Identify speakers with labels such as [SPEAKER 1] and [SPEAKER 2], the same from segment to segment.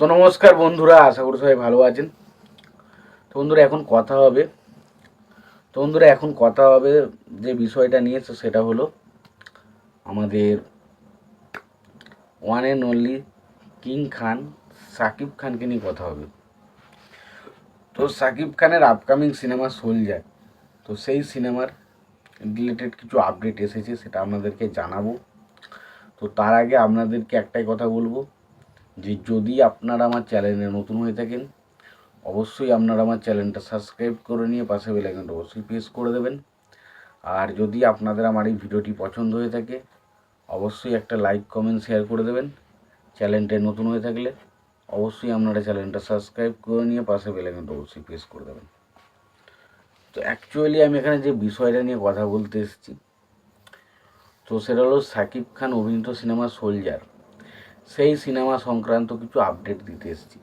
[SPEAKER 1] তো নমস্কার বন্ধুরা, আশা করি সবাই ভালো আছেন। তো বন্ধুরা, এখন কথা হবে। তো বন্ধুরা, এখন কথা হবে যে বিষয়টা নিয়ে সেটা হলো আমাদের one and only king Khan, Shakib খানকে নিয়ে কথা হবে। তো সাকিব খানের আপকামিং সিনেমা সোলজার। তো সেই সিনেমার রিলেটেড কিছু আপডেট এসেছে, সেটা আপনাদেরকে জানাব। তো তার আগে আপনাদেরকে একটাই কথা বলব। যে যদি আপনারা আমার চ্যানেলে নতুন হয়ে থাকেন, অবশ্যই আপনারা আমার চ্যানেলটা সাবস্ক্রাইব করে নিয়ে পাশে বেলাইকনটা অবশ্যই প্রেস করে দেবেন। আর যদি আপনাদের আমার এই ভিডিওটি পছন্দ হয়ে থাকে, অবশ্যই একটা লাইক কমেন্ট শেয়ার করে দেবেন। চ্যানেলটা নতুন হয়ে থাকলে অবশ্যই আপনারা চ্যানেলটা সাবস্ক্রাইব করে নিয়ে পাশে বেলাইকনটা অবশ্যই প্রেস করে দেবেন। তো অ্যাকচুয়ালি আমি এখানে যে বিষয়টা নিয়ে কথা বলতে এসেছি, তো সেটা হলো সাকিব খান অভিনীত সিনেমা সোলজার সেই সিনেমা সংক্রান্ত কিছু আপডেট দিতে এসেছি।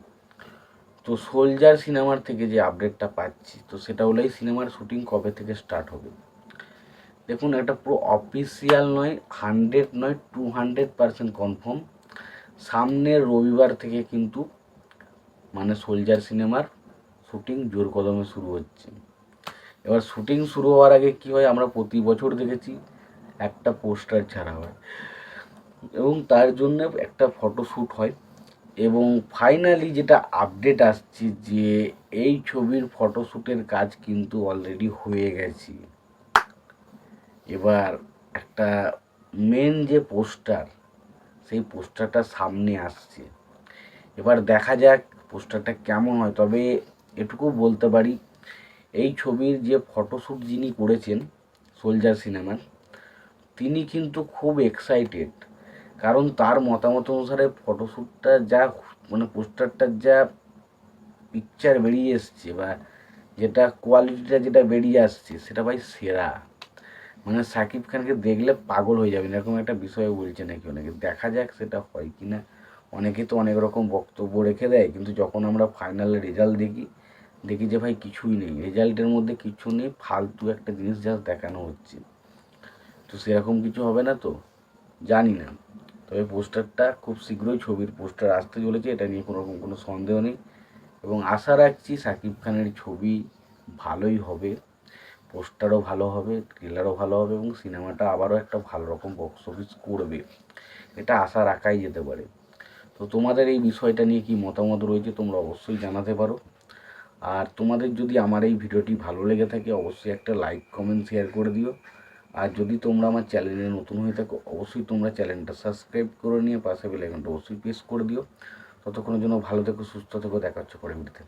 [SPEAKER 1] তো সোলজার সিনেমার থেকে যে আপডেটটা পাচ্ছি, তো সেটা হলো এই সিনেমার শুটিং কবে থেকে স্টার্ট হবে? দেখুন, এটা পুরো অফিসিয়াল নয় হান্ড্রেড নয় টু হান্ড্রেড পারসেন্ট কনফার্ম সামনের রবিবার থেকে কিন্তু মানে সোলজার সিনেমার শুটিং জোর কদমে শুরু হচ্ছে। এবার শুটিং শুরু হওয়ার আগে কী হয়, আমরা প্রতি বছর দেখেছি, একটা পোস্টার ছাড়া হয়। এবং তার জন্য একটা ফটোশ্যুট হয়। এবং ফাইনালি যেটা আপডেট আসছে যে এই ছবির ফটোশ্যুটের কাজ কিন্তু অলরেডি হয়ে গেছে। এবার একটা মেন যে পোস্টার সেই পোস্টারটা সামনে আসছে। এবার দেখা যাক পোস্টারটা কেমন হয়। তবে এটুকু বলতে পারি, এই ছবির যে ফটোশ্যুট যিনি করেছেন সোলজার সিনেমার তিনি কিন্তু খুব এক্সাইটেড কারণ তার মতামত অনুসারে ফটোশ্যুটটা যা মানে পোস্টারটার যা পিকচার বেরিয়ে এসছে বা যেটা কোয়ালিটিটা যেটা বেরিয়ে আসছে, সেটা ভাই সেরা। মানে সাকিব খানকে দেখলে পাগল হয়ে যাবেন, এরকম একটা বিষয় বলছে নাকি অনেকে। দেখা যাক সেটা হয় কি না অনেকে তো অনেক রকম বক্তব্য রেখে দেয়, কিন্তু যখন আমরা ফাইনাল রেজাল্ট দেখি দেখি যে ভাই কিছুই নেই। রেজাল্টের মধ্যে কিছু নেই, ফালতু একটা জিনিস জাস্ট দেখানো হচ্ছে। তো সেরকম কিছু হবে না তো? জানি না। তবে পোস্টারটা খুব শীঘ্রই ছবির পোস্টার আসতে চলেছে, এটা নিয়ে কোনো রকম কোনো সন্দেহ নেই। এবং আশা রাখছি সাকিব খানের ছবি ভালোই হবে, পোস্টারও ভালো হবে, ট্রেলারও ভালো হবে এবং সিনেমাটা আবারও একটা ভালো রকম বক্স অফিস করবে। এটা আশা রাখাই যেতে পারে। তো তোমাদের এই বিষয়টা নিয়ে কি মতামত রয়েছে তোমরা অবশ্যই জানাতে পারো। আর তোমাদের যদি আমার এই ভিডিওটি ভালো লেগে থাকে, অবশ্যই একটা লাইক কমেন্ট শেয়ার করে দিও। আর যদি তোমরা আমার চ্যানেলে নতুন হয়ে থাকো, অবশ্যই তোমরা চ্যানেলটা সাবস্ক্রাইব করে নিয়ে পাশে বেলাইকনটা অবশ্যই প্রেস করে দিও। ততক্ষণের জন্য ভালো থেকো, সুস্থ থেকো, দেখা হচ্ছে পরে ভিডিওতে।